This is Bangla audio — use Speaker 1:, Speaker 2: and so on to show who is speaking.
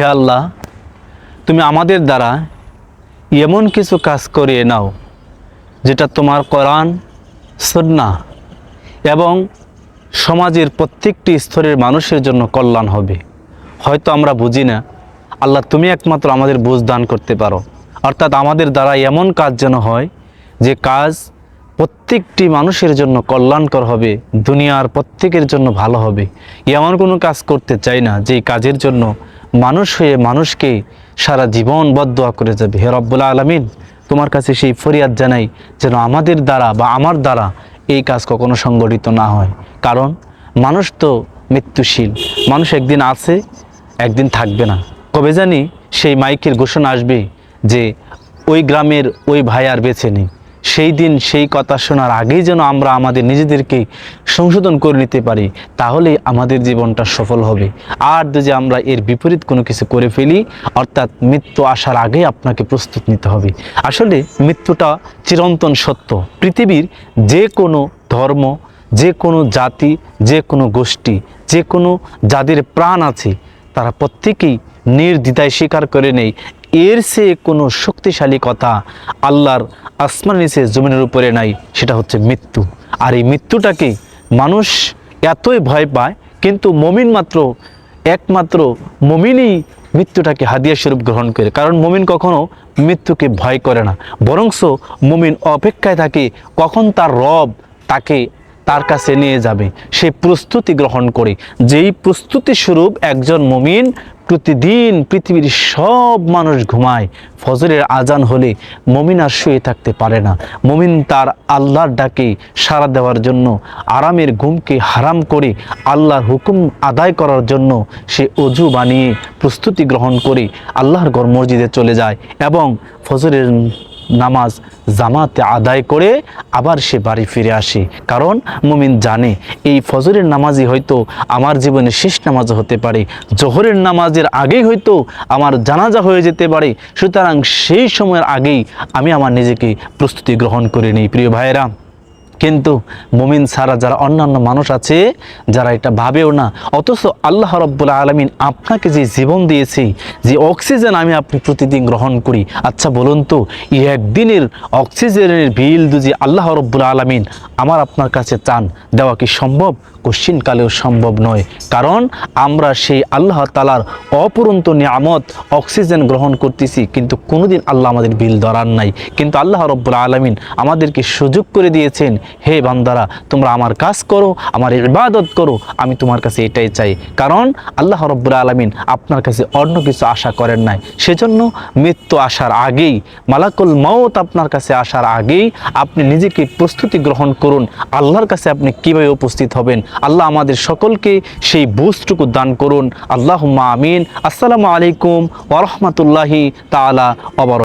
Speaker 1: হে আল্লাহ, তুমি আমাদের দ্বারা এমন কিছু কাজ করিয়ে নাও, যেটা তোমার কোরআন, সন্না এবং সমাজের প্রত্যেকটি স্তরের মানুষের জন্য কল্যাণ হবে। হয়তো আমরা বুঝি না, আল্লাহ তুমি একমাত্র আমাদের বুঝ দান করতে পারো। অর্থাৎ আমাদের দ্বারা এমন কাজ যেন হয়, যে কাজ প্রত্যেকটি মানুষের জন্য কল্যাণকর হবে, দুনিয়ার প্রত্যেকের জন্য ভালো হবে। এমন কোনো কাজ করতে চাই না, যেই কাজের জন্য মানুষ হয়ে মানুষকে সারা জীবন বদোয়া করে যাবে। হে রব্বুল আলমিন, তোমার কাছে সেই ফরিয়াদ জানাই যেন আমাদের দ্বারা বা আমার দ্বারা এই কাজ কখনো সংগঠিত না হয়। কারণ মানুষ তো মৃত্যুশীল, মানুষ একদিন আছে, একদিন থাকবে না। কবে জানি সেই মাইকের ঘোষণা আসবে যে ওই গ্রামের ওই ভাই আর বেছে নেই। সেই দিন সেই কথা শোনার আগেই যেন আমরা আমাদের নিজেদেরকে সংশোধন করে নিতে পারি, তাহলেই আমাদের জীবনটা সফল হবে। আর যদি আমরা এর বিপরীত কোনো কিছু করে ফেলি, অর্থাৎ মৃত্যু আসার আগে আপনাকে প্রস্তুত নিতে হবে। আসলে মৃত্যুটা চিরন্তন সত্য। পৃথিবীর যে কোনো ধর্ম যে কোনো জাতি যে কোনো গোষ্ঠী যে কোনো যাদের প্রাণ আছে, তারা প্রত্যেকেই নির্দ্বিধায় স্বীকার করে নেই এর সে কোনো শক্তিশালী কথা আল্লাহর আসমান নিচে জমিনের উপরে নাই, সেটা হচ্ছে মৃত্যু। আর এই মৃত্যুটাকে মানুষ এতই ভয় পায়, কিন্তু মমিন মাত্র, একমাত্র মমিনই মৃত্যুটাকে হাদিয়া স্বরূপ গ্রহণ করে। কারণ মমিন কখনো মৃত্যুকে ভয় করে না, বরংস মমিন অপেক্ষায় থাকে কখন তার রব তাকে তার কাছে নিয়ে যাবে। সে প্রস্তুতি গ্রহণ করে। যেই প্রস্তুতি স্বরূপ একজন মমিন প্রতিদিন পৃথিবীর সব মানুষ ঘুমায়, ফজরের আজান হলে মমিন আর শুয়ে থাকতে পারে না। মমিন তার আল্লাহর ডাকে সাড়া দেওয়ার জন্য, আরামের ঘুমকে হারাম করে আল্লাহর হুকুম আদায় করার জন্য সে অজু বানিয়ে প্রস্তুতি গ্রহণ করে আল্লাহর ঘর মসজিদে চলে যায় এবং ফজরের নামাজ জামাতে আদায় করে আবার সে বাড়ি ফিরে আসে। কারণ মুমিন জানে, এই ফজরের নামাজই হয়তো আমার জীবনের শেষ নামাজ হতে পারে। জোহরের নামাজের আগেই হয়তো আমার জানাজা হয়ে যেতে পারে। সুতরাং সেই সময়ের আগেই আমি আমার নিজেকে প্রস্তুতি গ্রহণ করে নিই। প্রিয় ভাইয়েরা কিন্তু মুমিন ছাড়া যারা অন্যান্য মানুষ আছে, যারা এটা ভাবেও না, অথচ আল্লাহ রব্বুল আলমিন আপনাকে যে জীবন দিয়েছে, যে অক্সিজেন আমি আপনি প্রতিদিন গ্রহণ করি। আচ্ছা বলুন তো, এই একদিনের অক্সিজেনের বিল যদি আল্লাহ রব্বুল আলমিন আমার আপনার কাছে চান, দেওয়া কি সম্ভব? কশ্চিনকালেও সম্ভব নয়। কারণ আমরা সেই আল্লাহ তালার অপুরন্ত নিয়ামত অক্সিজেন গ্রহণ করতেছি, কিন্তু কোনোদিন আল্লাহ আমাদের বিল ধরার নাই। কিন্তু আল্লাহ রব্বুল আলমিন আমাদেরকে সুযোগ করে দিয়েছেন হে বান্দারা, তোমরা আমার কাজ করো, আমার ইবাদত করো, আমি তোমার কাছে এটাই চাই। কারণ আল্লাহ রব্বুল আলমিন আপনার কাছে অন্য কিছু আশা করেন নাই। সেজন্য মৃত্যু আসার আগেই, মালাকুল মৌত আপনার কাছে আসার আগেই আপনি নিজেকে প্রস্তুতি গ্রহণ করুন। আল্লাহর কাছে আপনি কীভাবে উপস্থিত হবেন? আল্লাহ আমাদের সকলকে সেই বুঝটুকু দান করুন। আল্লাহ আমিন। আসসালামু আলাইকুম ওরহমতুল্লাহি তালা অবর